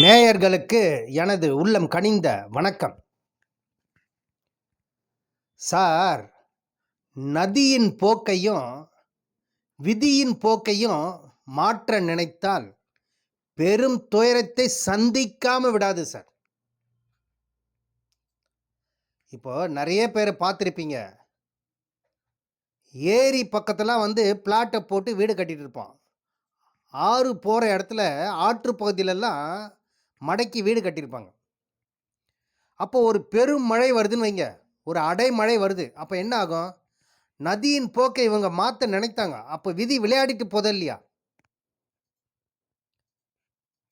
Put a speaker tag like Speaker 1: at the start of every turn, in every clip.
Speaker 1: நேயர்களுக்கு எனது உள்ளம் கனிந்த வணக்கம். சார் நதியின் போக்கையும் விதியின் போக்கையும் மாற்ற நினைத்தால் பெரும் துயரத்தை சந்திக்காம விடாது சார். இப்போ நிறைய பேரை பார்த்துருப்பீங்க. ஏரி பக்கத்தெல்லாம் வந்து பிளாட்டை போட்டு வீடு கட்டிட்டு இருப்பான் ஆறு போகிற இடத்துல ஆற்று பகுதியிலெல்லாம் மடக்கி வீடு கட்டியிருப்பாங்க. அப்போ ஒரு பெரும் மழை வருதுன்னு வைங்க. ஒரு அடைமழை வருது. அப்போ என்ன ஆகும்? நதியின் போக்கை இவங்க மாற்ற நினைத்தாங்க. அப்போ விதி விளையாடிட்டு போதா இல்லையா?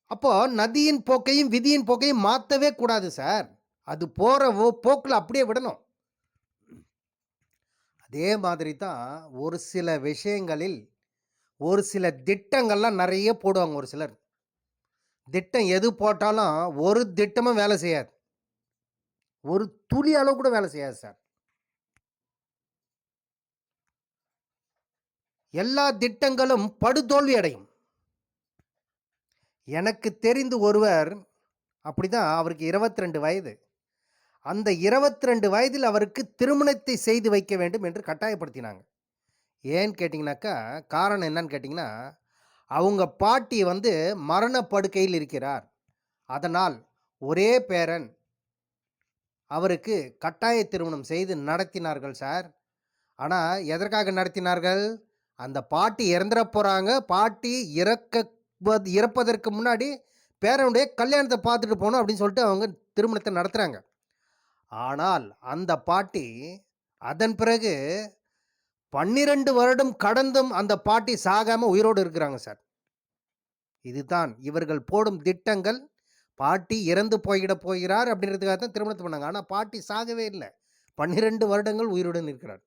Speaker 1: அப்போ நதியின் போக்கையும் விதியின் போக்கையும் மாற்றவே கூடாது சார். அது போகிற போக்கில் அப்படியே விடணும். அதே மாதிரி தான் ஒரு சில விஷயங்களில் ஒரு சில திட்டங்கள்லாம் நிறைய போடுவாங்க ஒரு சிலர். திட்டம் எது போட்டாலும் ஒரு திட்டமும் வேலை செய்யாது. ஒரு துளி அளவு கூட வேலை செய்யாது சார். எல்லா திட்டங்களும் படுதோல்வி அடையும். எனக்கு தெரிந்து ஒருவர் அப்படிதான் அவருக்கு இருபத்தி ரெண்டு வயது. அந்த இருபத்தி ரெண்டு வயதில் அவருக்கு திருமணத்தை செய்து வைக்க வேண்டும் என்று கட்டாயப்படுத்தினாங்க. ஏன்னு கேட்டிங்கனாக்கா காரணம் என்னன்னு கேட்டிங்கன்னா அவங்க பாட்டி வந்து மரணப்படுக்கையில் இருக்கிறார். அதனால் ஒரே பேரன் அவருக்கு கட்டாய திருமணம் செய்து நடத்தினார்கள் சார். ஆனால் எதற்காக நடத்தினார்கள்? அந்த பாட்டி இறந்துட போகிறாங்க பாட்டி இறக்க இறப்பதற்கு முன்னாடி பேரனுடைய கல்யாணத்தை பார்த்துட்டு போகணும் அப்படின்னு சொல்லிட்டு அவங்க திருமணத்தை நடத்துகிறாங்க ஆனால் அந்த பாட்டி அதன் பிறகு பன்னிரண்டு வருடம் கடந்தும் அந்த பாட்டி சாகாம உயிரோடு இருக்கிறாங்க சார். இதுதான் இவர்கள் போடும் திட்டங்கள். பாட்டி இறந்து போயிட போகிறார் அப்படின்றதுக்காக தான் திருமணத்தை பண்ணாங்க. ஆனால் பாட்டி சாகவே இல்லை. பன்னிரெண்டு வருடங்கள் உயிருடன் இருக்கிறார்.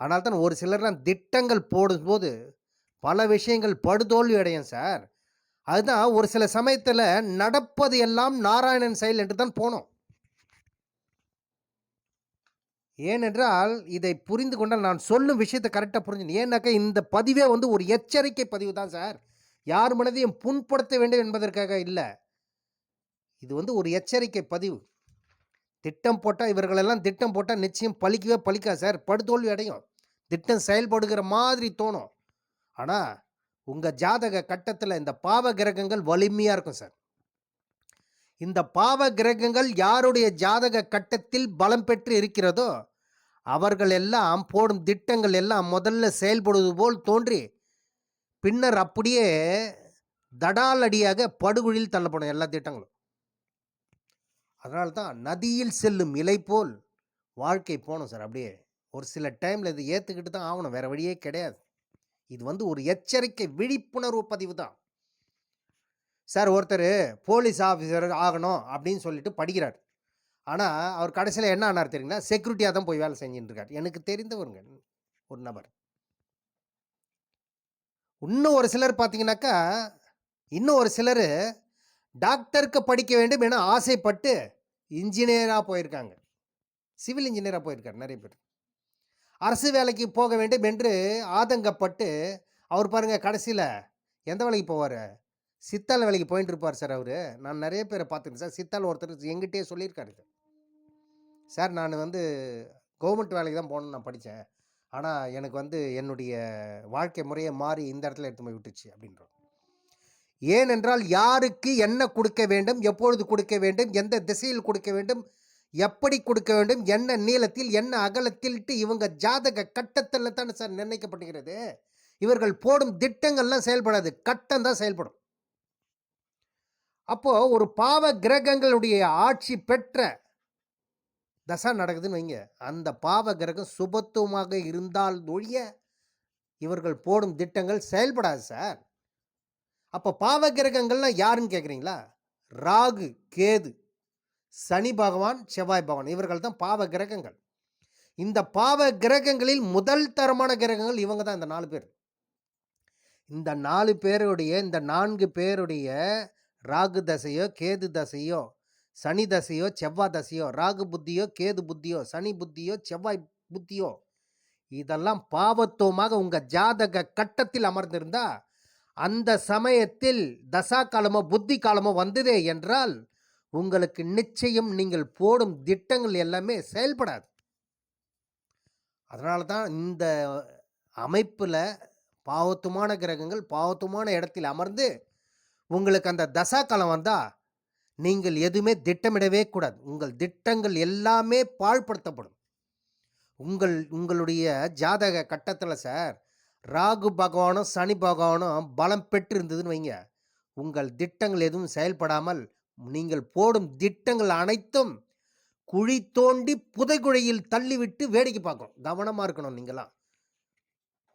Speaker 1: ஆனால் தான் ஒரு சிலர்லாம் திட்டங்கள் போடும்போது பல விஷயங்கள் படுதோல்வி அடையும் சார். அதுதான் ஒரு சில சமயத்தில் நடப்பது எல்லாம் நாராயணன் செயல் என்று தான் போனோம். ஏனென்றால் இதை புரிந்து கொண்டால் நான் சொல்லும் விஷயத்தை கரெக்டாக புரிஞ்சு ஏன்னாக்கா இந்த பதிவே வந்து ஒரு எச்சரிக்கை பதிவு தான் சார் யார் மனதையும் புண்படுத்த வேண்டும் என்பதற்காக இல்லை. இது வந்து ஒரு எச்சரிக்கை பதிவு. திட்டம் போட்டால் இவர்களெல்லாம் திட்டம் போட்டால் நிச்சயம் பழிக்கவே பழிக்காது சார் படுதோல்வி அடையும். திட்டம் செயல்படுகிற மாதிரி தோணும். ஆனால் உங்கள் ஜாதக கட்டத்தில் இந்த பாவ கிரகங்கள் வலிமையாக இருக்கும் சார் இந்த பாவ கிரகங்கள் யாருடைய ஜாதக கட்டத்தில் பலம் பெற்று இருக்கிறதோ அவர்கள் எல்லாம் போடும் திட்டங்கள் எல்லாம் முதல்ல செயல்படுவது போல் தோன்றி பின்னர் அப்படியே தடால் அடியாக படுகுழியில் தள்ளப்படும் எல்லா திட்டங்களும். அதனால்தான் நதியில் செல்லும் இலை போல் வாழ்க்கை போகணும் சார். அப்படியே ஒரு சில டைமில் இது ஏற்றுக்கிட்டு தான் ஆகணும். வேறு வழியே கிடையாது. இது வந்து ஒரு எச்சரிக்கை விழிப்புணர்வு பதிவு தான். சார் ஒருத்தர் போலீஸ் ஆஃபீஸர் ஆகணும் அப்படின்னு சொல்லிட்டு படிக்கிறார். ஆனால் அவர் கடைசியில் என்ன ஆனார் தெரியுங்களா? செக்யூரிட்டியாக தான் போய் வேலை செஞ்சுட்டு இருக்கார் எனக்கு தெரிந்தவருங்க ஒரு நபர். இன்னும் ஒரு சிலர் பார்த்தீங்கன்னாக்கா இன்னும் ஒரு சிலர் டாக்டருக்கு படிக்க வேண்டும் என ஆசைப்பட்டு இன்ஜினியராக போயிருக்காங்க. சிவில் இன்ஜினியராக போயிருக்கார் நிறைய பேர். அரசு வேலைக்கு போக வேண்டும் என்று ஆதங்கப்பட்டு அவர் பாருங்கள் கடைசியில் எந்த வேலைக்கு போவார்? சித்தால் வேலைக்கு போயிட்டு இருப்பார் சார் அவர். நான் நிறைய பேரை பார்த்துருக்கேன் சார். சித்தால் ஒருத்தர் எங்கிட்டே சொல்லியிருக்காரு சார். நான் வந்து கவர்மெண்ட் வேலைக்கு தான் போகணுன்னு நான் படித்தேன் ஆனால் எனக்கு வந்து என்னுடைய வாழ்க்கை முறையை மாறி இந்த இடத்துல எடுத்து போய் விட்டுச்சு அப்படின்றோம். ஏனென்றால் யாருக்கு என்ன கொடுக்க வேண்டும் எப்பொழுது கொடுக்க வேண்டும் எந்த திசையில் கொடுக்க வேண்டும் எப்படி கொடுக்க வேண்டும் என்ன நீளத்தில் என்ன அகலத்தில்ட்டு இவங்க ஜாதக கட்டத்தில் தானே சார் நிர்ணயிக்கப்படுகிறது இவர்கள் போடும் திட்டங்கள்லாம் செயல்படாது. கட்டம் தான் செயல்படும். அப்போ ஒரு பாவ கிரகங்களுடைய ஆட்சி பெற்ற தசா நடக்குதுன்னு வைங்க. அந்த பாவ கிரகம் சுபத்துவமாக இருந்தால் ஒழிய இவர்கள் போடும் திட்டங்கள் செயல்படாது சார். அப்போ பாவ கிரகங்கள்லாம் யாருன்னு கேட்குறீங்களா? ராகு கேது சனி பகவான் செவ்வாய் பகவான். இவர்கள் தான் பாவ கிரகங்கள். இந்த பாவ கிரகங்களில் முதல் தரமான கிரகங்கள் இவங்க தான் இந்த நாலு பேர். இந்த நாலு பேருடைய இந்த நான்கு பேருடைய ராகு தசையோ கேது தசையோ சனி தசையோ செவ்வாய் தசையோ ராகு புத்தியோ கேது புத்தியோ சனி புத்தியோ செவ்வாய் புத்தியோ இதெல்லாம் பாவத்துவமாக உங்கள் ஜாதக கட்டத்தில் அமர்ந்திருந்தா அந்த சமயத்தில் தசா காலமோ புத்தி காலமோ வந்ததே என்றால் உங்களுக்கு நிச்சயம் நீங்கள் போடும் திட்டங்கள் எல்லாமே செயல்படாது. அதனால தான் இந்த அமைப்பில் பாவத்துமான கிரகங்கள் பாவத்துமான இடத்தில் அமர்ந்து உங்களுக்கு அந்த தசா காலம் வந்தால் நீங்கள் எதுவுமே திட்டமிடவே கூடாது. உங்கள் திட்டங்கள் எல்லாமே பாழ்படுத்தப்படும். உங்கள் உங்களுடைய ஜாதக கட்டத்தில் சார் ராகு பகவானும் சனி பகவானும் பலம் பெற்று இருந்ததுன்னு வைங்க. உங்கள் திட்டங்கள் எதுவும் செயல்படாமல் நீங்கள் போடும் திட்டங்கள் அனைத்தும் குழி தோண்டி புதைகுழியில் தள்ளிவிட்டு வேடிக்கை பார்க்கணும் கவனமாக இருக்கணும் நீங்களாம்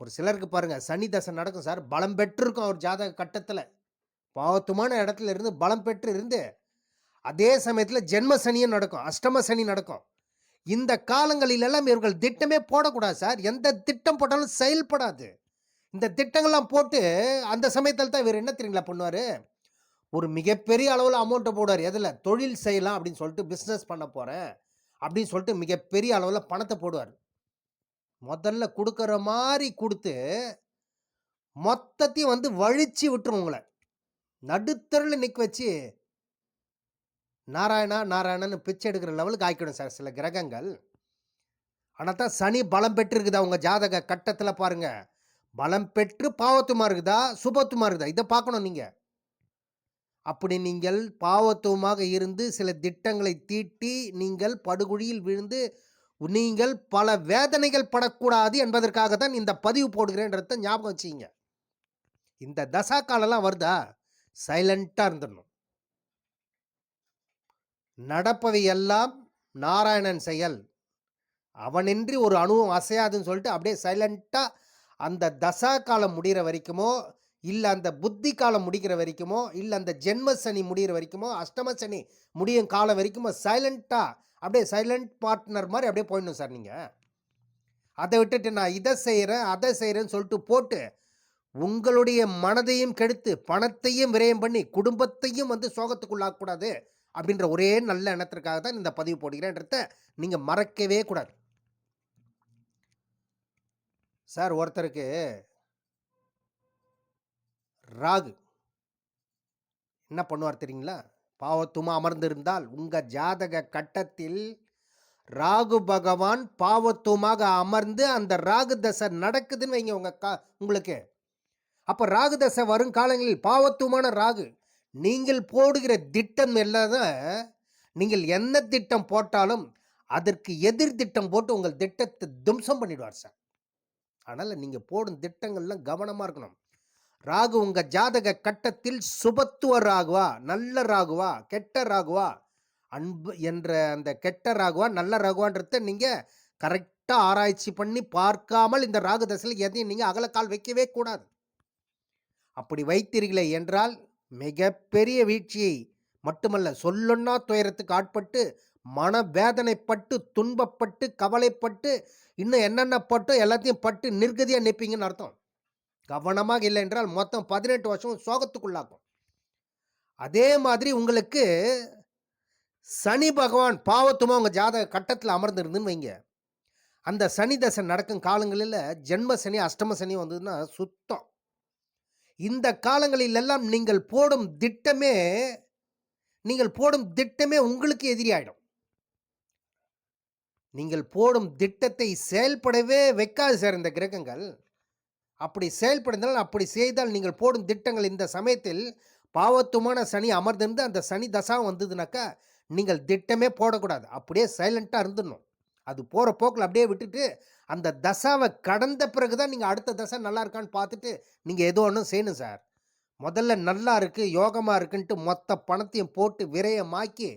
Speaker 1: ஒரு சிலருக்கு பாருங்கள் சனி தசை நடக்கும் சார் பலம் பெற்றிருக்கும் அவர் ஜாதக கட்டத்தில். பாவத்துமான இடத்துல இருந்து பலம் பெற்று இருந்து அதே சமயத்தில் ஜென்ம சனியும் நடக்கும் அஷ்டம சனி நடக்கும். இந்த காலங்களிலெல்லாம் இவர்கள் திட்டமே போடக்கூடாது சார். எந்த திட்டம் போட்டாலும் செயல்படாது. இந்த திட்டங்கள்லாம் போட்டு அந்த சமயத்தில் தான் இவர் என்ன தெரியுங்களா பண்ணுவார்? ஒரு மிகப்பெரிய அளவில் அமௌண்ட்டை போடுவார். எதில்? தொழில் செய்யலாம் அப்படின்னு சொல்லிட்டு பிஸ்னஸ் பண்ண போகிறேன் அப்படின்னு சொல்லிட்டு மிகப்பெரிய அளவில் பணத்தை போடுவார். முதல்ல கொடுக்குற மாதிரி கொடுத்து மொத்தத்தையும் வந்து வழிச்சு விட்டுரும் உங்களை. நடுத்தரில் நிற்க வச்சு நாராயணா நாராயணன்னு பிச்சை எடுக்கிற லெவலுக்கு ஆக்கிடும் சார் சில கிரகங்கள். ஆனால் தான் சனி பலம் பெற்றிருக்குதா உங்கள் ஜாதக கட்டத்தில் பாருங்கள் பலம் பெற்று பாவத்துமா இருக்குதா சுபத்துமா இருக்குதா? இதை பார்க்கணும் நீங்கள் அப்படி நீங்கள் பாவத்துவமாக இருந்து சில திட்டங்களை தீட்டி நீங்கள் படுகுழியில் விழுந்து நீங்கள் பல வேதனைகள் படக்கூடாது என்பதற்காக தான் இந்த பதிவு போடுகிறேன்றத ஞாபகம் வச்சுங்க இந்த தசா காலம்லாம் வருதா? சைலண்ட்டாக இருந்துடணும் நடப்பவை எல்லாம் நாராயணன் செயல். அவனின்றி ஒரு அணுவும் அசையாதுன்னு சொல்லிட்டு அப்படியே சைலண்ட்டாக அந்த தசா காலம் முடிகிற வரைக்குமோ இல்லை அந்த புத்தி காலம் முடிக்கிற வரைக்குமோ இல்லை அந்த ஜென்ம சனி முடிகிற வரைக்குமோ அஷ்டம சனி முடியும் காலம் வரைக்குமோ சைலண்ட்டாக அப்படியே சைலண்ட் பார்ட்னர் மாதிரி அப்படியே போயிடணும் சார் நீங்கள் அதை விட்டுட்டு நான் இதை செய்கிறேன் அதை செய்கிறேன்னு சொல்லிட்டு போட்டு உங்களுடைய மனதையும் கெடுத்து பணத்தையும் விரயம் பண்ணி குடும்பத்தையும் வந்து சோகத்துக்குள்ளாக்கக்கூடாது அப்படின்ற ஒரே நல்ல எண்ணத்திற்காக தான் இந்த பதிவு போடுகிறேன்றத நீங்கள் மறக்கவே கூடாது. சார் ஒருத்தருக்கு ராகு. என்ன பண்ணுவார் தெரியுங்களா? பாவத்துமா அமர்ந்திருந்தால் உங்கள் ஜாதக கட்டத்தில் ராகு பகவான் பாவத்துவமாக அமர்ந்து அந்த ராகு தசை நடக்குதுன்னு வைங்க உங்கள் கா உங்களுக்கு. அப்போ ராகு தசை வரும் காலங்களில் பாவத்துவமான ராகு நீங்கள் போடுகிற திட்டம் எல்லாம் நீங்கள் என்ன திட்டம் போட்டாலும் அதற்கு எதிர் திட்டம் போட்டு உங்கள் திட்டத்தை தும்சம் பண்ணிடுவார் சார். அதனால் நீங்கள் போடும் திட்டங்கள்லாம் கவனமாக இருக்கணும். ராகு உங்கள் ஜாதக கட்டத்தில் சுபத்துவ ராகுவா நல்ல ராகுவா கெட்ட ராகுவா அன்பு என்ற அந்த கெட்ட ராகுவா நல்ல ராகுவான்றத நீங்கள் கரெக்டாக ஆராய்ச்சி பண்ணி பார்க்காமல் இந்த ராகு தசையில் எதையும் நீங்கள் அகலக்கால் வைக்கவே கூடாது. அப்படி வைத்தீர்களே என்றால் மிகப்பெரிய வீழ்ச்சியை மட்டுமல்ல சொல்லொன்னா துயரத்துக்கு ஆட்பட்டு மனவேதனைப்பட்டு துன்பப்பட்டு கவலைப்பட்டு இன்னும் என்னென்ன பட்டோ எல்லாத்தையும் பட்டு நிர்கதியாக நிற்பீங்கன்னு அர்த்தம். கவனமாக இல்லை என்றால் மொத்தம் பதினெட்டு வருஷம் சோகத்துக்குள்ளாக்கும் அதே மாதிரி உங்களுக்கு சனி பகவான் பாவத்துமா உங்கள் ஜாதக கட்டத்தில் அமர்ந்திருந்துன்னு வைங்க. அந்த சனி தசை நடக்கும் காலங்களில் ஜென்ம சனி அஷ்டம சனி வந்ததுன்னா சுத்தம். இந்த காலங்களில் எல்லாம் நீங்கள் போடும் திட்டமே நீங்கள் போடும் திட்டமே உங்களுக்கு எதிரியாயிடும். நீங்கள் போடும் திட்டத்தை செயல்படவே வைக்காது சார் இந்த கிரகங்கள். அப்படி செயல்படுந்தால் அப்படி செய்தால் நீங்கள் போடும் திட்டங்கள் இந்த சமயத்தில் பாவத்துமான சனி அமர்ந்திருந்து அந்த சனி தசா வந்ததுனாக்கா நீங்கள் திட்டமே போடக்கூடாது. அப்படியே சைலண்ட்டாக இருந்துடணும். அது போகிற போக்கில் அப்படியே விட்டுட்டு அந்த தசாவை கடந்த பிறகு தான் நீங்கள் அடுத்த தசை நல்லா இருக்கான்னு பார்த்துட்டு நீங்கள் ஏதோ ஒன்றும் செய்யணும் சார். முதல்ல நல்லா இருக்குது யோகமாக இருக்குன்ட்டு மொத்த பணத்தையும் போட்டு விரயமாக்கி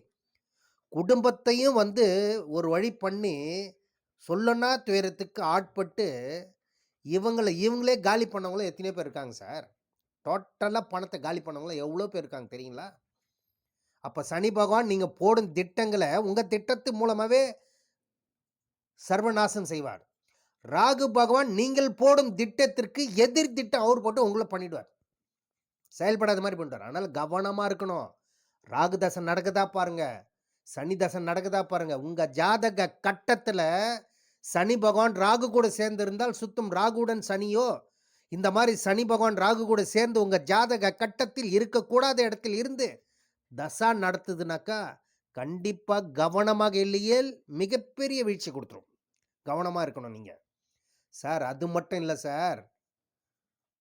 Speaker 1: குடும்பத்தையும் வந்து ஒரு வழி பண்ணி சொல்லனா துயரத்துக்கு ஆட்பட்டு இவங்களை இவங்களே காலி பண்ணவங்களும் எத்தனையோ பேர் இருக்காங்க சார். டோட்டலாக பணத்தை காலி பண்ணவங்களும் எவ்வளோ பேர் இருக்காங்க தெரியுங்களா? அப்போ சனி பகவான் நீங்கள் போடும் திட்டங்களை உங்கள் திட்டத்து மூலமாகவே சர்வநாசம் செய்வார். ராகு பகவான் நீங்கள் போடும் திட்டத்திற்கு எதிர் திட்டம் அவர் போட்டு உங்களை பண்ணிடுவார். செயல்படாத மாதிரி பண்ணிடுவார். அதனால் கவனமாக இருக்கணும். ராகு தசை நடக்குதா பாருங்க. சனி தசை நடக்குதா பாருங்க. உங்கள் ஜாதக கட்டத்தில் சனி பகவான் ராகு கூட சேர்ந்து இருந்தால் சுத்தம் ராகுடன் சனியோ இந்த மாதிரி சனி பகவான் ராகு கூட சேர்ந்து உங்க ஜாதக கட்டத்தில் இருக்கக்கூடாத இடத்தில் இருந்து தசா நடத்துதுனாக்கா கண்டிப்பாக கவனமாக இல்லையே மிகப்பெரிய வீழ்ச்சி கொடுத்துரும். கவனமாக இருக்கணும் நீங்கள் சார் அது மட்டும் இல்லை சார்.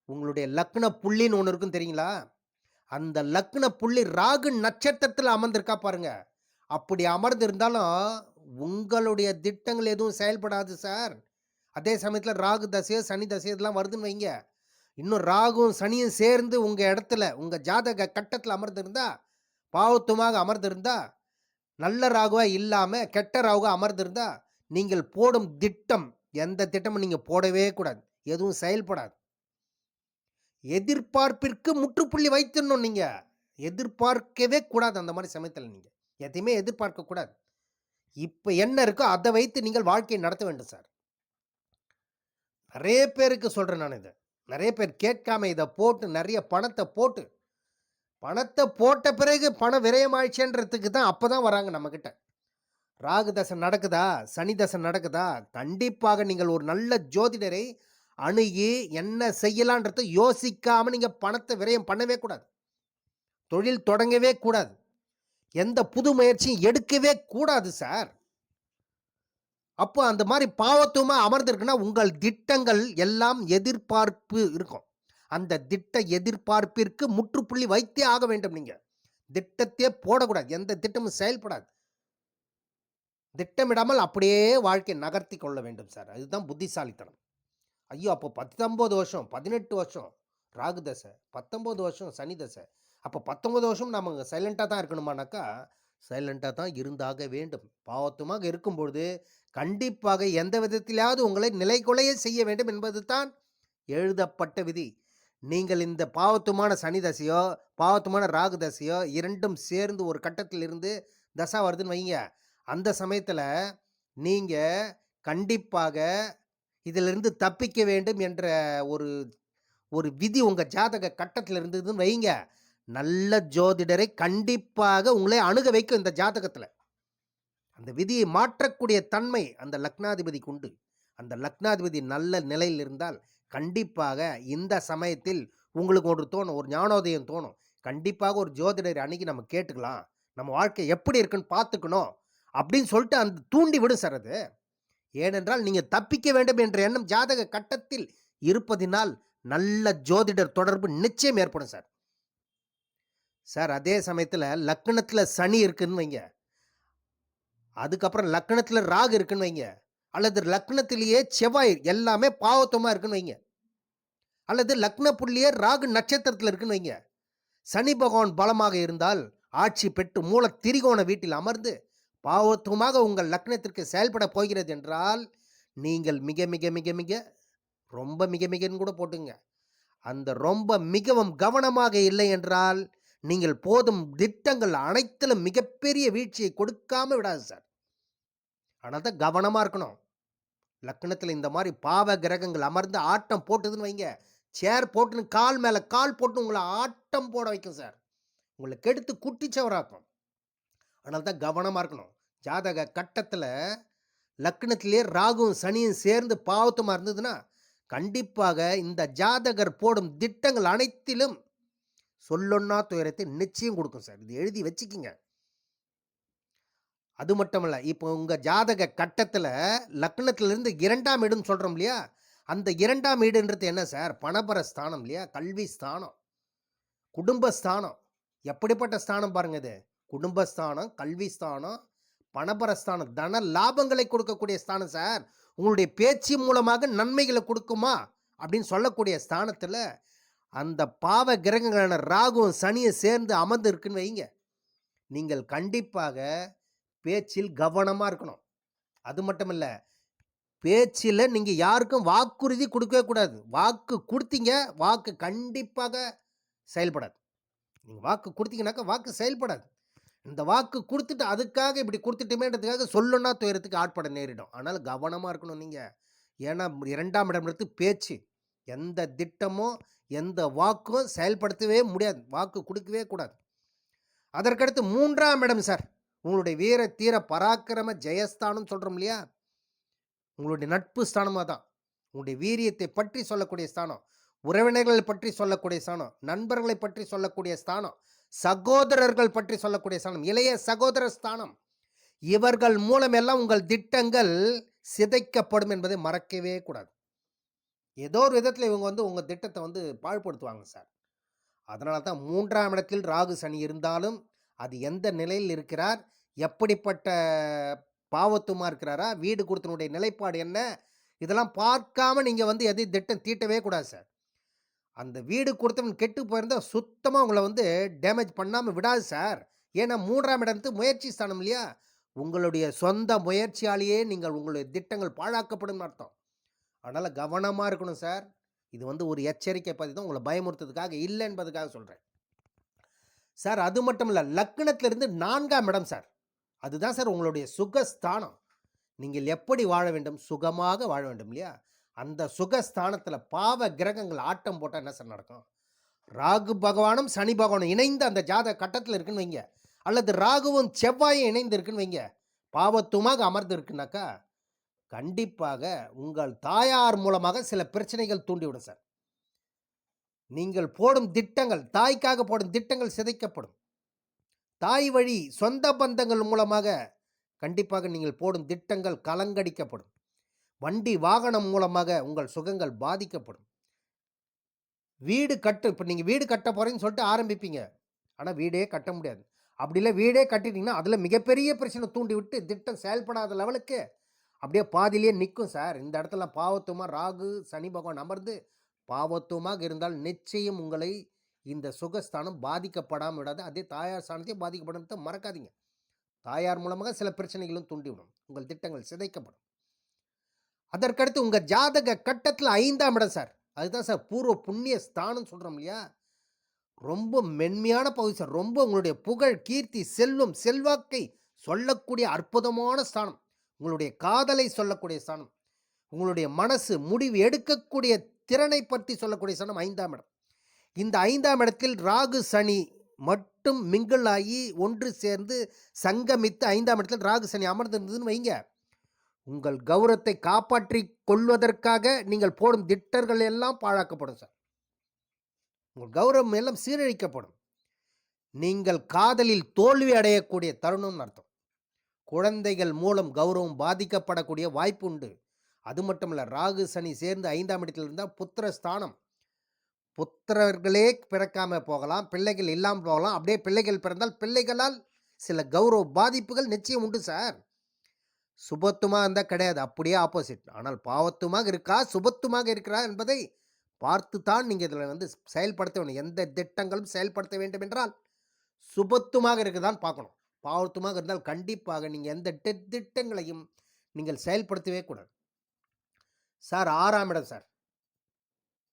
Speaker 1: உங்களுடைய லக்ன புள்ளின்னு ஒன்று இருக்கும் தெரியுங்களா? அந்த லக்ன புள்ளி ராகு நட்சத்திரத்தில் அமர்ந்திருக்கா பாருங்க. அப்படி அமர்ந்து இருந்தாலும் உங்களுடைய திட்டங்கள் எதுவும் செயல்படாது சார். அதே சமயத்தில் ராகு தசையோ சனி தசையோ இதெல்லாம் வருதுன்னு வைங்க. இன்னும் ராகும் சனியும் சேர்ந்து உங்கள் இடத்துல உங்கள் ஜாதக கட்டத்தில் அமர்ந்திருந்தா பாவத்துமாக அமர்ந்திருந்தா நல்ல ராகுவா இல்லாமல் கெட்ட ராகுவா அமர்ந்திருந்தா நீங்கள் போடும் திட்டம் எந்த திட்டமும் நீங்கள் போடவே கூடாது. எதுவும் செயல்படாது. எதிர்பார்ப்பிற்கு முற்றுப்புள்ளி வைத்திடணும் நீங்கள் எதிர்பார்க்கவே கூடாது அந்த மாதிரி சமயத்தில் நீங்கள் எதையுமே எதிர்பார்க்கக்கூடாது இப்போ என்ன இருக்கோ அதை வைத்து நீங்கள் வாழ்க்கையை நடத்த வேண்டும் சார். நிறைய பேருக்கு சொல்கிறேன் நான் இதை. நிறைய பேர் கேட்காம இதை போட்டு நிறைய பணத்தை போட்டு பணத்தை போட்ட பிறகு பணம் விரயமாயிடுச்சேன்றதுக்கு தான் அப்போ தான் வராங்க நம்மக்கிட்ட ராகு தசை நடக்குதா? சனி தசை நடக்குதா? கண்டிப்பாக நீங்கள் ஒரு நல்ல ஜோதிடரை அணுகி என்ன செய்யலான்றதை யோசிக்காமல் நீங்கள் பணத்தை விரயம் பண்ணவே கூடாது. தொழில் தொடங்கவே கூடாது. எந்த புது முயற்சியும் எடுக்கவே கூடாது சார். அப்போ அந்த மாதிரி பாவத்துவமா அமர்ந்திருக்குன்னா உங்கள் திட்டங்கள் எல்லாம் எதிர்பார்ப்பு இருக்கும். அந்த திட்ட எதிர்பார்ப்பிற்கு முற்றுப்புள்ளி வைத்தே ஆக வேண்டும் நீங்க. திட்டத்தையே போடக்கூடாது. எந்த திட்டமும் செயல்படாது. திட்டமிடாமல் அப்படியே வாழ்க்கை நகர்த்தி கொள்ள வேண்டும் சார். அதுதான் புத்திசாலித்தனம். ஐயோ! அப்போ பத்தொம்போது வருஷம் பதினெட்டு வருஷம். ராகு தசை பத்தொம்போது வருஷம் சனி தசை. அப்போ பத்தொம்போது வருஷம் நம்ம சைலண்ட்டாக தான் இருக்கணுமானாக்கா சைலண்ட்டாக தான் இருந்தாக வேண்டும். பாவத்துமாக இருக்கும்பொழுது கண்டிப்பாக எந்த விதத்திலாவது உங்களை நிலைக்குலைய செய்ய வேண்டும் என்பது தான் எழுதப்பட்ட விதி. நீங்கள் இந்த பாவத்துமான சனி தசையோ பாவத்துமான ராகு தசையோ இரண்டும் சேர்ந்து ஒரு கட்டத்தில் இருந்து தசா வருதுன்னு வைங்க. அந்த சமயத்தில் நீங்கள் கண்டிப்பாக இதிலிருந்து தப்பிக்க வேண்டும் என்ற ஒரு ஒரு விதி உங்கள் ஜாதக கட்டத்தில் இருந்ததுன்னு வைங்க. நல்ல ஜோதிடரை கண்டிப்பாக உங்களை அணுக வைக்கும் இந்த ஜாதகத்தில். அந்த விதியை மாற்றக்கூடிய தன்மை அந்த லக்னாதிபதிக்கு உண்டு. அந்த லக்னாதிபதி நல்ல நிலையில் இருந்தால் கண்டிப்பாக இந்த சமயத்தில் உங்களுக்கு ஒரு தோணும் ஒரு ஞானோதயம் தோணும். கண்டிப்பாக ஒரு ஜோதிடரை அணுகி நம்ம கேட்டுக்கலாம். நம்ம வாழ்க்கை எப்படி இருக்குன்னு பார்த்துக்கணும். அப்படின்னு சொல்லிட்டு அந்த தூண்டி விடும் சார் அது. ஏனென்றால் நீங்கள் தப்பிக்க வேண்டும் என்ற எண்ணம் ஜாதக கட்டத்தில் இருப்பதினால் நல்ல ஜோதிடர் தொடர்பு நிச்சயம் ஏற்படும் சார். சார் அதே சமயத்தில் லக்னத்தில் சனி இருக்குன்னு வைங்க. அதுக்கப்புறம் லக்னத்தில் ராகு இருக்குன்னு வைங்க. அல்லது லக்னத்திலேயே செவ்வாய் எல்லாமே பாவத்தமாக இருக்குன்னு வைங்க. அல்லது லக்ன புள்ளியே ராகு நட்சத்திரத்தில் இருக்குன்னு வைங்க. சனி பகவான் பலமாக இருந்தால் ஆட்சி பெற்று மூல திரிகோண வீட்டில் அமர்ந்து பாவத்துவமாக உங்கள் லக்னத்திற்கு செயல்பட போகிறது என்றால் நீங்கள் மிக மிக மிக மிக ரொம்ப மிக மிகன்னு கூட போட்டுங்க. அந்த ரொம்ப மிகவும் கவனமாக இல்லை என்றால் நீங்கள் போதும் திட்டங்கள் அனைத்திலும் மிகப்பெரிய வீழ்ச்சியை கொடுக்காம விடாது சார். ஆனால் தான் கவனமாக இருக்கணும். லக்னத்தில் இந்த மாதிரி பாவ கிரகங்கள் அமர்ந்து ஆட்டம் போட்டுதுன்னு வைங்க. சேர் போட்டுன்னு கால் மேலே கால் போட்டு உங்களை ஆட்டம் போட வைக்கும் சார். உங்களை கெடுத்து குட்டிச்சவராக்கும். அதனால தான் கவனமாக இருக்கணும். ஜாதக கட்டத்தில் லக்னத்திலே ராகுவும் சனியும் சேர்ந்து பாவத்தமாக இருந்ததுன்னா கண்டிப்பாக இந்த ஜாதகர் போடும் திட்டங்கள் அனைத்திலும் சொல்லொன்னா துயரத்தை நிச்சயம் கொடுக்கும் சார். இது எழுதி வச்சுக்கிங்க. அது மட்டும் இல்லை இப்போ உங்கள் ஜாதக கட்டத்தில் லக்னத்திலிருந்து இரண்டாம் வீடுன்னு சொல்கிறோம் இல்லையா? அந்த இரண்டாம் வீடுன்றது என்ன சார்? பணபர ஸ்தானம் இல்லையா? கல்வி ஸ்தானம். குடும்ப ஸ்தானம். எப்படிப்பட்ட ஸ்தானம் பாருங்க இது? குடும்பஸ்தானம் கல்வி ஸ்தானம் பணபரஸ்தானம் தன லாபங்களை கொடுக்கக்கூடிய ஸ்தானம் சார். உங்களுடைய பேச்சு மூலமாக நன்மைகளை கொடுக்குமா? அப்படின்னு சொல்லக்கூடிய ஸ்தானத்தில் அந்த பாவ கிரகங்களான ராகுவும் சனியை சேர்ந்து அமர்ந்து இருக்குன்னு வைங்க. நீங்கள் கண்டிப்பாக பேச்சில் கவனமாக இருக்கணும். அது மட்டும் இல்லை பேச்சில் நீங்கள் யாருக்கும் வாக்குறுதி கொடுக்கவே கூடாது. வாக்கு கொடுத்தீங்க வாக்கு கண்டிப்பாக செயல்படாது. நீங்கள் வாக்கு கொடுத்தீங்கன்னாக்கா வாக்கு செயல்படாது. இந்த வாக்கு கொடுத்துட்டு அதுக்காக இப்படி கொடுத்துட்டுமேன்றதுக்காக சொல்லணும்னா துயரத்துக்கு ஆட்பட நேரிடும். ஆனால் கவனமாக இருக்கணும் நீங்கள் ஏன்னா இரண்டாம் இடம் எடுத்து பேச்சு. எந்த திட்டமும் எந்த வாக்கும் செயல்படுத்தவே முடியாது. வாக்கு கொடுக்கவே கூடாது. அதற்கடுத்து மூன்றாம் இடம் சார். உங்களுடைய வீர தீர பராக்கிரம ஜெயஸ்தானம் சொல்கிறோம் இல்லையா? உங்களுடைய நட்பு ஸ்தானமாக தான். உங்களுடைய வீரியத்தை பற்றி சொல்லக்கூடிய ஸ்தானம். உறவினர்களை பற்றி சொல்லக்கூடிய ஸ்தானம். நண்பர்களை பற்றி சொல்லக்கூடிய ஸ்தானம். சகோதரர்கள் பற்றி சொல்லக்கூடிய ஸ்தானம் இளைய சகோதர ஸ்தானம். இவர்கள் மூலமெல்லாம் உங்கள் திட்டங்கள் சிதைக்கப்படும் என்பதை மறக்கவே கூடாது. ஏதோ ஒரு விதத்தில் இவங்க வந்து உங்கள் திட்டத்தை வந்து பாழ்படுத்துவாங்க சார். அதனால தான் மூன்றாம் இடத்தில் ராகு சனி இருந்தாலும் அது எந்த நிலையில் இருக்கிறார் எப்படிப்பட்ட பாவத்துமா இருக்கிறாரா வீடு கொடுத்தனுடைய நிலைப்பாடு என்ன இதெல்லாம் பார்க்காம நீங்கள் வந்து எதையும் திட்டம் தீட்டவே கூடாது சார். அந்த வீடு கொடுத்தவன் கெட்டு போயிருந்தால் சுத்தமாக உங்களை வந்து டேமேஜ் பண்ணாமல் விடாது சார். ஏன்னா மூன்றாம் இடத்து முயற்சி ஸ்தானம் இல்லையா? உங்களுடைய சொந்த முயற்சியாலேயே நீங்கள் உங்களுடைய திட்டங்கள் பாழாக்கப்படும் அர்த்தம். அதனால் கவனமாக இருக்கணும் சார். இது வந்து ஒரு எச்சரிக்கை பற்றி தான். உங்களை பயமுறுத்துறதுக்காக இல்லை என்பதுக்காக சொல்கிறேன் சார் அது மட்டும் இல்லை லக்னத்திலிருந்து நான்காம் இடம் சார். அதுதான் சார் உங்களுடைய சுகஸ்தானம். நீங்கள் எப்படி வாழ வேண்டும்? சுகமாக வாழ வேண்டும் இல்லையா? அந்த சுகஸ்தானத்தில் பாவ கிரகங்கள் ஆட்டம் போட்டால் என்ன சார் நடக்கும்? ராகு பகவானும் சனி பகவானும் இணைந்து அந்த ஜாத கட்டத்தில் இருக்குன்னு வைங்க. அல்லது ராகுவும் செவ்வாயும் இணைந்து இருக்குன்னு வைங்க. பாவத்துமாக அமர்ந்து இருக்குனாக்கா கண்டிப்பாக உங்கள் தாயார் மூலமாக சில பிரச்சனைகள் தூண்டிவிடும் சார். நீங்கள் போடும் திட்டங்கள் தாய்க்காக போடும் திட்டங்கள் சிதைக்கப்படும். தாய் வழி சொந்த பந்தங்கள் மூலமாக கண்டிப்பாக நீங்கள் போடும் திட்டங்கள் கலங்கடிக்கப்படும். வண்டி வாகனம் மூலமாக உங்கள் சுகங்கள் பாதிக்கப்படும். வீடு கட்டு இப்போ நீங்கள் வீடு கட்ட போகிறீங்கன்னு சொல்லிட்டு ஆரம்பிப்பீங்க. ஆனால் வீடே கட்ட முடியாது. அப்படி இல்லை வீடே கட்டிட்டீங்கன்னா அதில் மிகப்பெரிய பிரச்சனை தூண்டி விட்டு திட்டம் செயல்படாத லெவலுக்கு அப்படியே பாதியிலேயே நிற்கும் சார். இந்த இடத்துல பாவத்துவமாக ராகு சனி பகவான் அமர்ந்து பாவத்துவமாக இருந்தால் நிச்சயம் உங்களை இந்த சுகஸ்தானம் பாதிக்கப்படாமல் விடாது. அதே தாயார் ஸ்தானத்தையும் பாதிக்கப்படும். மறக்காதீங்க. தாயார் மூலமாக சில பிரச்சனைகளும் தூண்டிவிடும். உங்கள் திட்டங்கள் சிதைக்கப்படும். அதற்கடுத்து உங்கள் ஜாதக கட்டத்தில் ஐந்தாம் இடம் சார். அதுதான் சார் பூர்வ புண்ணிய ஸ்தானம் சொல்கிறோம் இல்லையா? ரொம்ப மென்மையான பகுதி சார். ரொம்ப உங்களுடைய புகழ் கீர்த்தி செல்வம் செல்வாக்கை சொல்லக்கூடிய அற்புதமான ஸ்தானம். உங்களுடைய காதலை சொல்லக்கூடிய ஸ்தானம். உங்களுடைய மனசு முடிவு எடுக்கக்கூடிய திறனை பற்றி சொல்லக்கூடிய ஸ்தானம் ஐந்தாம் இடம். இந்த ஐந்தாம் இடத்தில் ராகு சனி மட்டும் மிங்கிள் ஆகி ஒன்று சேர்ந்து சங்கமித்து ஐந்தாம் இடத்தில் ராகு சனி அமர்ந்திருந்ததுன்னு வைங்க. உங்கள் கௌரவத்தை காப்பாற்றி கொள்வதற்காக நீங்கள் போடும் திட்டர்கள் எல்லாம் பாழாக்கப்படும் சார். உங்கள் கௌரவம் எல்லாம் சீரழிக்கப்படும். நீங்கள் காதலில் தோல்வி அடையக்கூடிய தருணம்னு அர்த்தம். குழந்தைகள் மூலம் கௌரவம் பாதிக்கப்படக்கூடிய வாய்ப்பு உண்டு. அது மட்டும் இல்லை ராகு சனி சேர்ந்து ஐந்தாம் இடத்தில் இருந்தால் புத்திர ஸ்தானம். புத்திரர்களே பிறக்காமல் போகலாம் பிள்ளைகள் இல்லாமல் போகலாம். அப்படியே பிள்ளைகள் பிறந்தால் பிள்ளைகளால் சில கௌரவ பாதிப்புகள் நிச்சயம் உண்டு சார். சுபத்துமாக இருந்தால் கிடையாது. அப்படியே ஆப்போசிட் ஆனால் பாவத்துமாக இருக்கா? சுபத்துமாக இருக்கிறா என்பதை பார்த்து தான் நீங்கள் இதில் வந்து செயல்படுத்த வேண்டும். எந்த திட்டங்களும் செயல்படுத்த வேண்டும் என்றால் சுபத்துமாக இருக்குதான் பார்க்கணும். பாவத்துமாக இருந்தால் கண்டிப்பாக நீங்கள் எந்த திட்டங்களையும் நீங்கள் செயல்படுத்தவே கூடாது. சார் ஆறாம் இடம் சார்.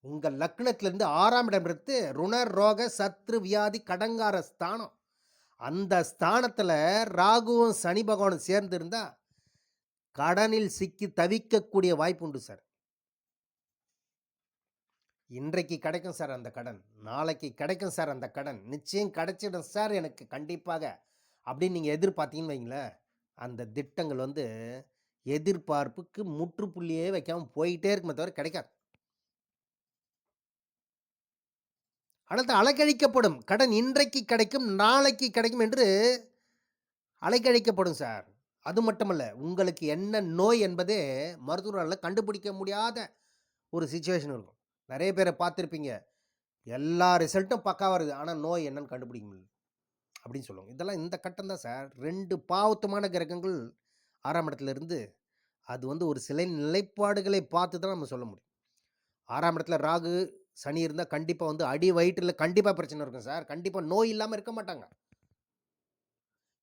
Speaker 1: உங்கள் லக்னத்திலிருந்து ஆறாம் இடம் எடுத்து ருணர் ரோக சத்ரு வியாதி கடங்கார ஸ்தானம். அந்த ஸ்தானத்தில் ராகுவும் சனி பகவானும் சேர்ந்து இருந்தால் கடனில் சிக்கி தவிக்கக்கூடிய வாய்ப்பு உண்டு சார். இன்றைக்கு கிடைக்கும் சார் அந்த கடன். நாளைக்கு கிடைக்கும் சார் அந்த கடன். நிச்சயம் கிடைச்சிடும் சார் எனக்கு கண்டிப்பாக. அப்படின்னு நீங்கள் எதிர்பார்த்தீங்கன்னு வைங்களேன் அந்த திட்டங்கள் வந்து எதிர்பார்ப்புக்கு முற்றுப்புள்ளியே வைக்காமல் போயிட்டே இருக்குமே தவிர கிடைக்காது. அடுத்து அலைக்கழிக்கப்படும் கடன் இன்றைக்கு கிடைக்கும் நாளைக்கு கிடைக்கும் என்று அலைக்கழிக்கப்படும் சார். அது மட்டுமல்ல உங்களுக்கு என்ன நோய் என்பதே மருத்துவர்களால் கண்டுபிடிக்க முடியாத ஒரு சுச்சுவேஷன் இருக்கும். நிறைய பேரை பார்த்துருப்பீங்க. எல்லா ரிசல்ட்டும் பக்காவாக வருது. ஆனால் நோய் என்னன்னு கண்டுபிடிக்க முடியல. அப்படின்னு சொல்லுவாங்க. இதெல்லாம் இந்த கட்டம் தான் சார். ரெண்டு பாவத்தமான கிரகங்கள் ஆறாம் இடத்துல இருந்து அது வந்து ஒரு சில நிலைப்பாடுகளை பார்த்து தான் நம்ம சொல்ல முடியும். ஆறாம் இடத்துல ராகு சனி இருந்தால் கண்டிப்பாக வந்து அடி வயிற்றில் கண்டிப்பாக பிரச்சனை இருக்கும் சார். கண்டிப்பாக நோய் இல்லாமல் இருக்க மாட்டாங்க.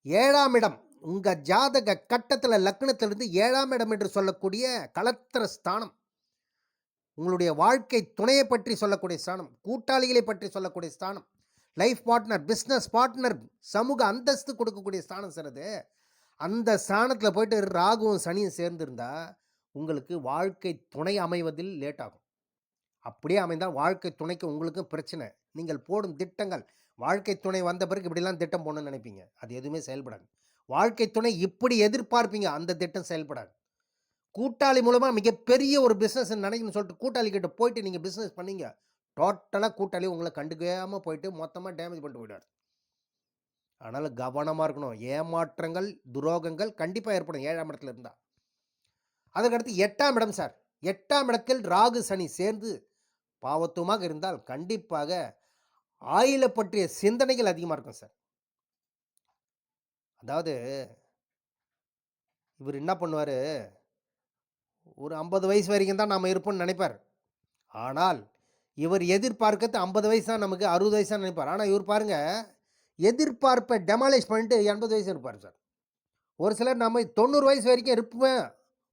Speaker 1: ஏழாம் இடம். உங்கள் ஜாதக கட்டத்தில் லக்னத்திலிருந்து ஏழாம் இடம் என்று சொல்லக்கூடிய கலத்திர ஸ்தானம். உங்களுடைய வாழ்க்கை துணையை பற்றி சொல்லக்கூடிய ஸ்தானம். கூட்டாளிகளை பற்றி சொல்லக்கூடிய ஸ்தானம். லைஃப் பார்ட்னர் பிஸ்னஸ் பார்ட்னர் சமூக அந்தஸ்து கொடுக்கக்கூடிய ஸ்தானம் சார் அது. அந்த ஸ்தானத்தில் போயிட்டு ராகுவும் சனியும் சேர்ந்திருந்தா உங்களுக்கு வாழ்க்கை துணை அமைவதில் லேட் ஆகும். அப்படியே அமைந்தால் வாழ்க்கை துணைக்கு உங்களுக்கும் பிரச்சனை. நீங்கள் போடும் திட்டங்கள் வாழ்க்கை துணை வந்த பிறகு இப்படிலாம் திட்டம் போடணும்னு நினைப்பீங்க அது எதுவுமே செயல்படாது வாழ்க்கை துணை இப்படி எதிர்பார்ப்பீங்க அந்த திட்டம் செயல்படாது கூட்டாளி மூலமாக மிகப்பெரிய ஒரு பிஸ்னஸ் நினைக்கணும்னு சொல்லிட்டு கூட்டாளி கிட்ட போயிட்டு நீங்கள் பிஸ்னஸ் பண்ணீங்க டோட்டலாக கூட்டாளி உங்களை கண்டுக்காமல் போயிட்டு மொத்தமாக டேமேஜ் பண்ணிட்டு போயிடுவாரு. அதனால் கவனமாக இருக்கணும். ஏமாற்றங்கள், துரோகங்கள் கண்டிப்பாக ஏற்படும் ஏழாம் இடத்துல இருந்தால் அதற்கடுத்து எட்டாம் இடம் சார். எட்டாம் இடத்தில் ராகு, சனி சேர்ந்து பாவத்துவமாக இருந்தால் கண்டிப்பாக ஆயிலை பற்றிய சிந்தனைகள் அதிகமாக இருக்கும் சார். அதாவது இவர் என்ன பண்ணுவார் ஒரு 50 வயசு வரைக்கும் தான் நாம் இருப்போம்னு நினைப்பார். ஆனால் இவர் எதிர்பார்க்கறது ஐம்பது வயசு தான் நமக்கு 60 வயசு தான் நினைப்பார். ஆனால் இவர் பாருங்கள் எதிர்பார்ப்பை டெமாலிஷ் பண்ணிட்டு 80 வயசு இருப்பார் சார். ஒரு சிலர் நம்ம 90 வயசு வரைக்கும் இருப்பேன்,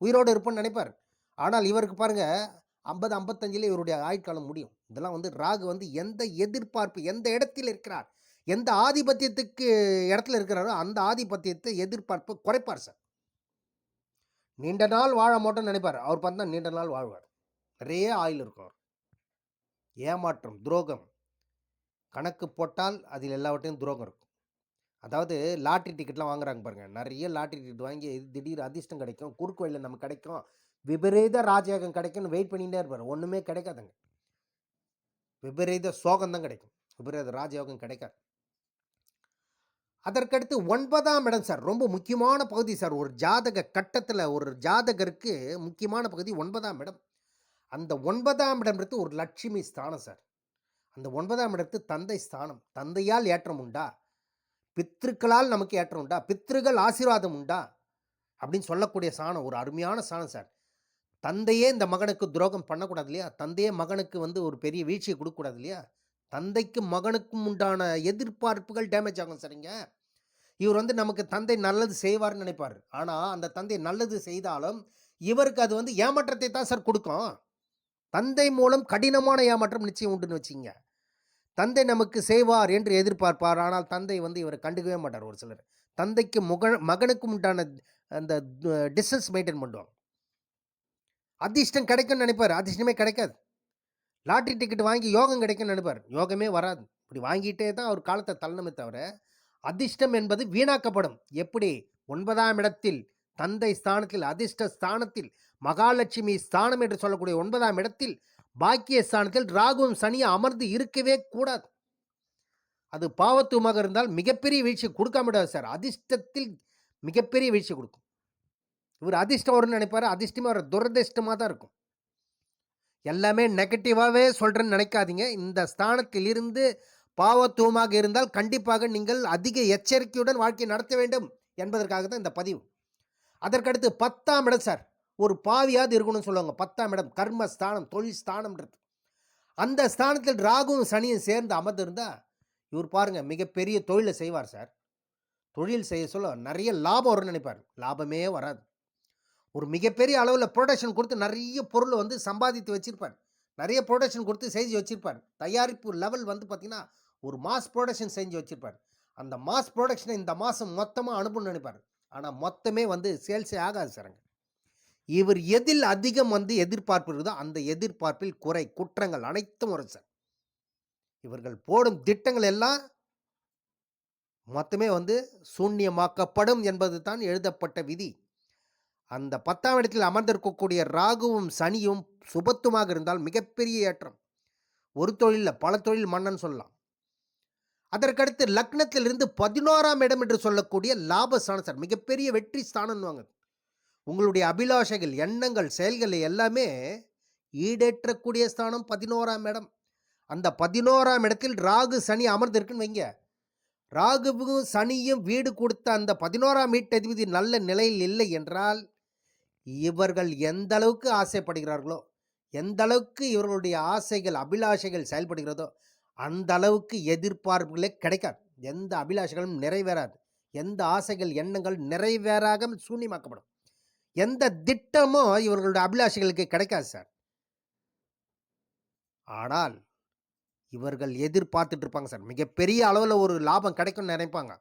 Speaker 1: உயிரோடு இருப்போம்னு நினைப்பார். ஆனால் இவருக்கு பாருங்கள் 50, 55ல இவருடைய ஆயுட்காலம் முடியும். இதெல்லாம் வந்து ராகு வந்து எந்த எதிர்பார்ப்பு, எந்த இடத்தில் இருக்கிறார், எந்த ஆதிபத்தியத்துக்கு இடத்துல இருக்கிறாரோ அந்த ஆதிபத்தியத்தை எதிர்பார்ப்பு குறைப்பார் சார். நீண்ட நாள் வாழ மாட்டோம்னு நினைப்பார். அவர் பார்த்தா நீண்ட நாள் வாழ்வார். நிறைய ஆயில் இருக்கும் அவர் ஏமாற்றம், துரோகம். கணக்கு போட்டால் அதில் எல்லாவற்றையும் துரோகம் இருக்கும். அதாவது லாட்ரி டிக்கெட்லாம் வாங்குறாங்க பாருங்கள் நிறைய லாட்ரி டிக்கெட் வாங்கி திடீர் அதிர்ஷ்டம் கிடைக்கும். குறுக்கு வழியில் நமக்கு கிடைக்கும். விபரீத ராஜயோகம் கிடைக்கும்னு வெயிட் பண்ணிகிட்டே இருப்பார் ஒன்றுமே கிடைக்காதுங்க. விபரீத சோகம் தான் கிடைக்கும். விபரீத ராஜயோகம் கிடைக்காது. அதற்கடுத்து ஒன்பதாம் இடம் சார். ரொம்ப முக்கியமான பகுதி சார். ஒரு ஜாதக கட்டத்தில் ஒரு ஜாதகருக்கு முக்கியமான பகுதி ஒன்பதாம் இடம். அந்த 9ஆம் இடம்ன்றது ஒரு லட்சுமி ஸ்தானம் சார். அந்த ஒன்பதாம் இடத்து தந்தை ஸ்தானம். தந்தையால் ஏற்றம் உண்டா? பித்ருக்களால் நமக்கு ஏற்றம் உண்டா? பித்ருகள் ஆசீர்வாதம் உண்டா? அப்படின்னு சொல்லக்கூடிய சாணம் ஒரு அருமையான சாணம் சார். தந்தையே இந்த மகனுக்கு துரோகம் பண்ணக்கூடாது இல்லையா? தந்தையே மகனுக்கு வந்து ஒரு பெரிய வீழ்ச்சியை கொடுக்கக்கூடாது இல்லையா? தந்தைக்கும் மகனுக்கும் உண்டான எதிர்பார்ப்புகள் டேமேஜ் ஆகும் சரிங்க இவர் வந்து நமக்கு தந்தை நல்லது செய்வார்ன்னு நினைப்பார் ஆனால் அந்த தந்தை நல்லது செய்தாலும் இவருக்கு அது வந்து ஏமாற்றத்தை தான் சார் கொடுக்கும் தந்தை மூலம் கடினமான ஏமாற்றம் நிச்சயம் உண்டுன்னு வச்சுக்கங்க. தந்தை நமக்கு செய்வார் என்று எதிர்பார்ப்பார். ஆனால் தந்தை வந்து இவரை கண்டுக்கவே மாட்டார் ஒரு சிலர். தந்தைக்கு முக மகனுக்கும் உண்டான அந்த டிஸ்டன்ஸ் மெயின்டெயின் பண்ணுவாங்க. அதிர்ஷ்டம் கிடைக்கும்னு நினைப்பார் அதிர்ஷ்டமே கிடைக்காது. லாட்ரி டிக்கெட் வாங்கி யோகம் கிடைக்கும்னு நினைப்பார் யோகமே வராது. இப்படி வாங்கிட்டே தான் அவர் காலத்தை தள்ளணுமே தவிர, அதிர்ஷ்டம் என்பது வீணாக்கப்படும். எப்படி ஒன்பதாம் இடத்தில் தந்தை ஸ்தானத்தில், அதிர்ஷ்ட ஸ்தானத்தில், மகாலட்சுமி ஸ்தானம் என்று சொல்லக்கூடிய ஒன்பதாம் இடத்தில் பாக்கிய ஸ்தானத்தில் ராகுவும் சனியும் அமர்ந்து இருக்கவே கூடாது. அது பாவத்துவமாக இருந்தால் மிகப்பெரிய வீழ்ச்சி கொடுக்காமடாது சார். அதிர்ஷ்டத்தில் மிகப்பெரிய வீழ்ச்சி கொடுக்கும் இவர் அதிர்ஷ்டம் வரும்னு நினைப்பார் அதிர்ஷ்டமே வராது. துரதிர்ஷ்டமா தான் இருக்கும். எல்லாமே நெகட்டிவாகவே சொல்கிறேன்னு நினைக்காதீங்க. இந்த ஸ்தானத்தில் இருந்து பாவத்துவமாக இருந்தால் கண்டிப்பாக நீங்கள் அதிக எச்சரிக்கையுடன் வாழ்க்கை நடத்த வேண்டும் என்பதற்காக தான் இந்த பதிவு. அதற்கடுத்து 10ஆம் இடம் சார். ஒரு பாவியாவது இருக்கணும்னு சொல்லுவாங்க. 10ஆம் இடம் கர்ம ஸ்தானம், தொழில் ஸ்தானம்ன்றது. அந்த ஸ்தானத்தில் ராகுவும் சனியும் சேர்ந்து அமர்ந்திருந்தால் இவர் பாருங்கள் மிகப்பெரிய தொழிலை செய்வார் சார். தொழில் செய்ய சொல்ல நிறைய லாபம் வரும்னு நினைப்பார் லாபமே வராது. ஒரு மிகப்பெரிய அளவில் ப்ரொடக்ஷன் கொடுத்து நிறைய பொருளை வந்து சம்பாதித்து வச்சுருப்பார். நிறைய ப்ரொடக்ஷன் கொடுத்து செஞ்சு வச்சுருப்பார். தயாரிப்பு லெவல் வந்து பார்த்திங்கன்னா ஒரு மாஸ் ப்ரொடக்ஷன் செஞ்சு வச்சுருப்பார். அந்த மாஸ் ப்ரொடக்ஷனை இந்த மாதம் மொத்தமாக அனுப்பணும்னு நினைப்பார். ஆனால் மொத்தமே வந்து சேல்ஸே ஆகாது சாருங்க இவர் எதில் அதிகம் வந்து எதிர்பார்ப்பு இருக்குதோ, அந்த எதிர்பார்ப்பில் குறை, குற்றங்கள் அனைத்தும் வரும் சார். இவர்கள் போடும் திட்டங்கள் எல்லாம் மொத்தமே வந்து சூன்யமாக்கப்படும் என்பது தான் எழுதப்பட்ட விதி. அந்த 10ஆம் இடத்தில் அமர்ந்திருக்கக்கூடிய ராகுவும், சனியும் சுபத்துமாக இருந்தால் மிகப்பெரிய ஏற்றம். ஒரு தொழிலில் பல தொழில் மன்னன் சொல்லலாம். அதற்கடுத்து லக்னத்திலிருந்து 11ஆம் இடம் என்று சொல்லக்கூடிய லாப ஸ்தானம் சார். மிகப்பெரிய வெற்றி ஸ்தானம்னுவாங்க. உங்களுடைய அபிலாஷைகள், எண்ணங்கள், செயல்கள் எல்லாமே ஈடேற்றக்கூடிய ஸ்தானம் 11ஆம் இடம். அந்த 11ஆம் இடத்தில் ராகு, சனி அமர்ந்திருக்குன்னு வைங்க. ராகுவும், சனியும் வீடு கொடுத்த அந்த 11ஆம் வீட்டதிபதி நல்ல நிலையில் இல்லை என்றால், இவர்கள் எந்த அளவுக்கு ஆசைப்படுகிறார்களோ, எந்த அளவுக்கு இவர்களுடைய ஆசைகள், அபிலாஷைகள் செயல்படுகிறதோ, அந்த அளவுக்கு எதிர்பார்ப்புகளே கிடைக்காது. எந்த அபிலாஷைகளும் நிறைவேறாது. எந்த ஆசைகள், எண்ணங்கள் நிறைவேறாக சூன்யமாக்கப்படும். எந்த திட்டமும் இவர்களுடைய அபிலாஷைகளுக்கு கிடைக்காது சார். ஆனால் இவர்கள் எதிர்பார்த்துட்டு இருப்பாங்க சார். மிகப்பெரிய அளவில் ஒரு லாபம் கிடைக்கும்னு நினைப்பாங்க.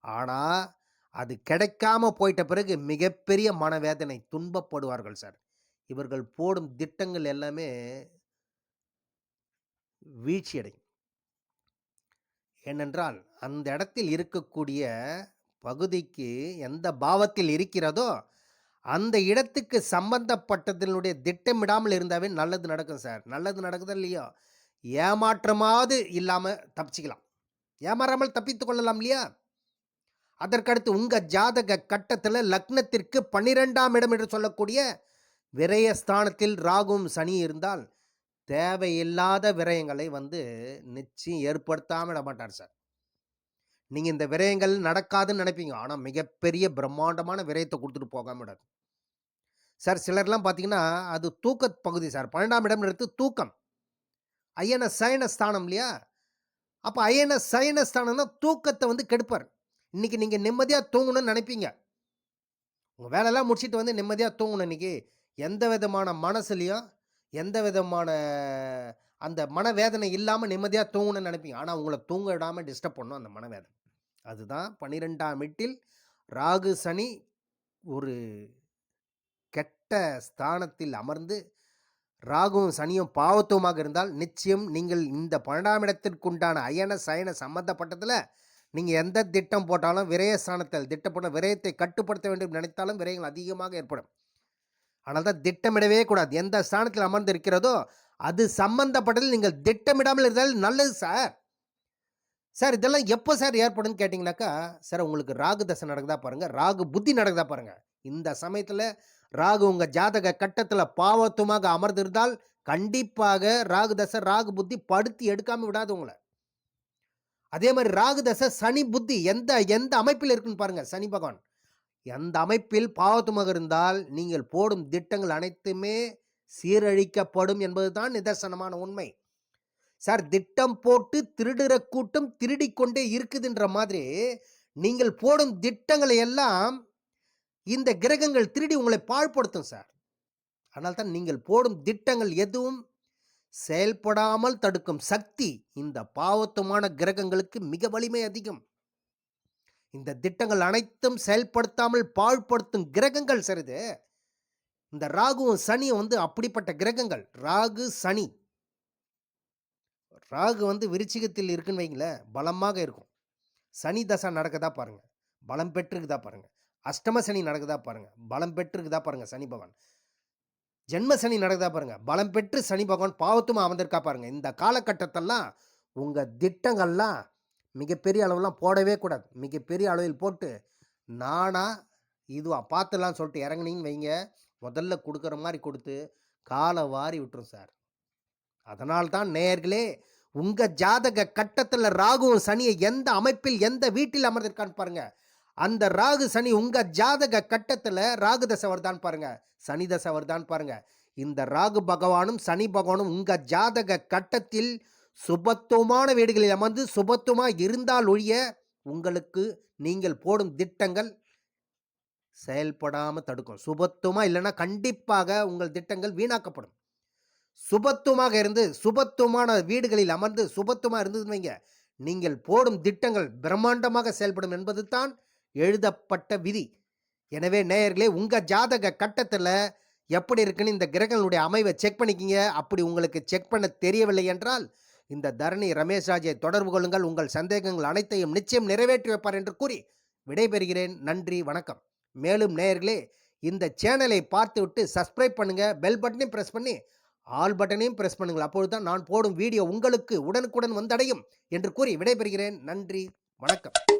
Speaker 1: ஆனால் அது கிடைக்காம போயிட்ட பிறகு மிகப்பெரிய மனவேதனை, துன்பப்படுவார்கள் சார். இவர்கள் போடும் திட்டங்கள் எல்லாமே வீழ்ச்சியடையும். ஏனென்றால், அந்த இடத்தில் இருக்கக்கூடிய பகுதிக்கு எந்த பாவத்தில் இருக்கிறதோ, அந்த இடத்துக்கு சம்பந்தப்பட்டதனுடைய திட்டமிடாமல் இருந்தாவே நல்லது நடக்கும் சார். நல்லது நடக்குதோ இல்லையோ, ஏமாற்றமாவது இல்லாமல் தப்பிச்சிக்கலாம் ஏமாறாமல் தப்பித்துக் கொள்ளலாம் இல்லையா அதற்கடுத்து உங்கள் ஜாதக கட்டத்தில் லக்னத்திற்கு பன்னிரெண்டாம் இடம் என்று சொல்லக்கூடிய விரயஸ்தானத்தில் ராகும் சனி இருந்தால் தேவையில்லாத விரயங்களை வந்து நிச்சயம் ஏற்படுத்தாமல் விட மாட்டார் சார். நீங்கள் இந்த விரயங்கள் நடக்காதுன்னு நினைப்பீங்க. ஆனால் மிகப்பெரிய பிரம்மாண்டமான விரயத்தை கொடுத்துட்டு போகாம விடாது. சார் சிலர்லாம் பார்த்தீங்கன்னா அது தூக்க பகுதி சார். பன்னெண்டாம் இடம் எடுத்து தூக்கம். ஐயன சயன ஸ்தானம் இல்லையா? அப்போ ஐயன சயன ஸ்தானம்னா தூக்கத்தை வந்து கெடுப்பார். இன்னைக்கு நீங்கள் நிம்மதியாக தூங்கணும்னு நினைப்பீங்க. உங்கள் வேலையெல்லாம் முடிச்சுட்டு வந்து நிம்மதியாக தூங்கணும் இன்னைக்கு. எந்த விதமான மனசுலையும் எந்த விதமான அந்த மனவேதனை இல்லாமல் நிம்மதியாக தூங்கணும்னு நினைப்பீங்க. ஆனால் உங்களை தூங்க விடாமல் டிஸ்டர்ப் பண்ணும் அந்த மனவேதனை. அதுதான் பன்னிரெண்டாம் வீட்டில் ராகு சனி ஒரு கெட்ட ஸ்தானத்தில் அமர்ந்து ராகுவும் சனியும் பாவத்துவமாக இருந்தால் நிச்சயம் நீங்கள் இந்த பன்னெண்டாம் இடத்திற்குண்டான அயன சயன சம்பந்தப்பட்டதில் நீங்கள் எந்த திட்டம் போட்டாலும் விரயஸ்தானத்தில் திட்டப்பட்ட விரயத்தை கட்டுப்படுத்த வேண்டும் நினைத்தாலும் விரயங்கள் அதிகமாக ஏற்படும். ஆனால் தான் திட்டமிடவே கூடாது. எந்த ஸ்தானத்தில் அமர்ந்து இருக்கிறதோ அது சம்பந்தப்பட்டதில் நீங்கள் திட்டமிடாமல் இருந்தால் நல்லது சார். சார் இதெல்லாம் எப்போ சார் ஏற்படும்னு கேட்டிங்கனாக்கா சார் உங்களுக்கு ராகு தசை நடக்குதா பாருங்கள் ராகு புத்தி நடக்குதா பாருங்கள் இந்த சமயத்தில் ராகு உங்கள் ஜாதக கட்டத்தில் பாவத்துவமாக அமர்ந்திருந்தால் கண்டிப்பாக ராகு தசை ராகு புத்தி படுத்தி எடுக்காமல் விடாது உங்களை. அதே மாதிரி ராகு தசை சனி புத்தி எந்த எந்த அமைப்பில் இருக்குன்னு பாருங்க சனி பகவான். எந்த அமைப்பில் பாவத்துமாக இருந்தால் நீங்கள் போடும் திட்டங்கள் அனைத்துமே சீரழிக்கப்படும் என்பதுதான் நிதர்சனமான உண்மை. சார் திட்டம் போட்டு திருடுற கூட்டம் திருடிக்கொண்டே இருக்குதுன்ற மாதிரி நீங்கள் போடும் திட்டங்களை எல்லாம் இந்த கிரகங்கள் திருடி உங்களை பாழ்படுத்தும் சார். அதனால் தான் நீங்கள் போடும் திட்டங்கள் எதுவும் செயல்படாமல் தடுக்கும் சக்தி இந்த பாவத்துவமான கிரகங்களுக்கு மிக வலிமை அதிகம். இந்த திட்டங்கள் அனைத்தும் செயல்படுத்தாமல் பாழ்படுத்தும் கிரகங்கள் சரிது இந்த ராகுவும் சனியும் வந்து அப்படிப்பட்ட கிரகங்கள். ராகு சனி. ராகு வந்து விருச்சிகத்தில் இருக்குன்னு வைங்களேன் பலமாக இருக்கும். சனி தசை நடக்குதா பாருங்க. பலம் பெற்றிருக்குதா பாருங்க. அஷ்டம சனி நடக்குதா பாருங்க. பலம் பெற்றிருக்குதா பாருங்க சனி பகவான். ஜென்ம சனி நடக்குதா பாருங்க. பலம் பெற்று சனி பகவான் பாவத்துமா அமர்ந்திருக்கா பாருங்க. இந்த காலகட்டத்தெல்லாம் உங்கள் திட்டங்கள்லாம் மிகப்பெரிய அளவுலாம் போடவே கூடாது. மிகப்பெரிய அளவில் போட்டு நானா இதுவா பார்த்துலாம் சொல்லிட்டு இறங்குனீங்கன்னு வைங்க. முதல்ல கொடுக்குற மாதிரி கொடுத்து காலை வாரி விட்டுரும் சார். அதனால்தான் நேர்களே உங்கள் ஜாதக கட்டத்தில் ராகுவும் சனியை எந்த அமைப்பில் எந்த வீட்டில் அமர்ந்திருக்கான்னு பாருங்கள் அந்த ராகு சனி உங்கள் ஜாதக கட்டத்தில் ராகு தசை வருதான்னு பாருங்க. சனி தசை தான் பாருங்க. இந்த ராகு பகவானும் சனி பகவானும் உங்கள் ஜாதக கட்டத்தில் சுபத்துவமான வீடுகளில் அமர்ந்து சுபத்துவமாக இருந்தால் ஒழிய உங்களுக்கு நீங்கள் போடும் திட்டங்கள் செயல்படாமல் தடுக்கும். சுபத்துவமாக இல்லைன்னா கண்டிப்பாக உங்கள் திட்டங்கள் வீணாக்கப்படும். சுபத்துவமாக இருந்து சுபத்துவமான வீடுகளில் அமர்ந்து சுபத்துவமாக இருந்ததுன்னு வைங்க. நீங்கள் போடும் திட்டங்கள் பிரம்மாண்டமாக செயல்படும் என்பது தான் எழுதப்பட்ட விதி. எனவே நேயர்களே உங்கள் ஜாதக கட்டத்தில் எப்படி இருக்குன்னு இந்த கிரகங்களுடைய அமைவை செக் பண்ணிக்கிங்க. அப்படி உங்களுக்கு செக் பண்ண தெரியவில்லை என்றால் இந்த தரணி ரமேஷ்ராஜை தொடர்பு கொள்ளுங்கள். உங்கள் சந்தேகங்கள் அனைத்தையும் நிச்சயம் நிறைவேற்றி வைப்பார் என்று கூறி விடைபெறுகிறேன். நன்றி வணக்கம். மேலும் நேயர்களே இந்த சேனலை பார்த்துவிட்டு சப்ஸ்கிரைப் பண்ணுங்கள் பெல் பட்டனையும் ப்ரெஸ் பண்ணி ஆல் பட்டனையும் ப்ரெஸ் பண்ணுங்கள். அப்பொழுது தான் நான் போடும் வீடியோ உங்களுக்கு உடனுக்குடன் வந்தடையும் என்று கூறி விடைபெறுகிறேன். நன்றி வணக்கம்.